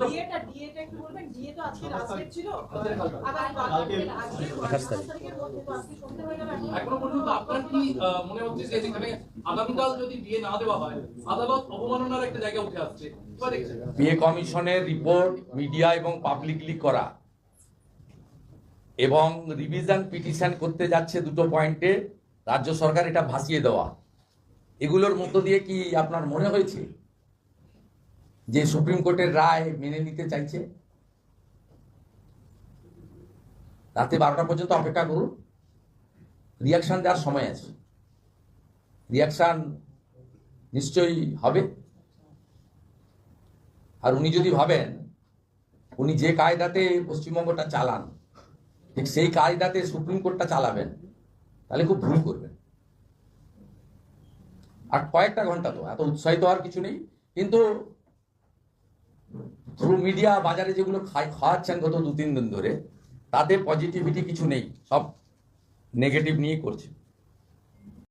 যতটা ডিএটা ডিএটা একটু বলবেন? ডিএ তো আজকে লাস্ট ছিল। আগামী কালকে আজকে আঠাশ তারিখ। আঠাশ তারিখের মধ্যে তো আজকে সন্ধে হয়ে গেল এখনও পর্যন্ত আপনার কি মনে হচ্ছে যে যেখানে আগামীকাল যদি দিয়ে না দেওয়া হয় আদালত অবমাননার একটা জায়গা উঠে আসছে? কিংবা বিয়ে কমিশনের রিপোর্ট মিডিয়া এবং পাবলিকলি করা। এবং রিভিশন পিটিশন করতে যাচ্ছে দুটো পয়েন্টে রাজ্য সরকার এটা ভাসিয়ে দেওয়া। এগুলোর মধ্য দিয়ে কি আপনার মনে হয়েছে? যে সুপ্রিম কোর্টের রায় মেনে নিতে চাইছে, রাতে বারোটা পর্যন্ত অপেক্ষা করুন। রিয়াকশান দেওয়ার সময় আছে। রিয়াকশান নিশ্চয়ই হবে। আর উনি যদি ভাবেন, উনি যে কায়দাতে পশ্চিমবঙ্গটা চালান, ঠিক সেই কায়দাতে সুপ্রিম কোর্টটা চালাবেন, তাহলে খুব ভুল করবেন। আর কয়েকটা ঘণ্টা তো, এত উৎসাহিত হওয়ার কিছু নেই। কিন্তু থ্রু মিডিয়া বাজারে যেগুলো খাই, খাওয়াচ্ছেন গত দু তিন দিন ধরে, তাতে পজিটিভিটি কিছু নেই, সব নেগেটিভ নিয়ে করছে।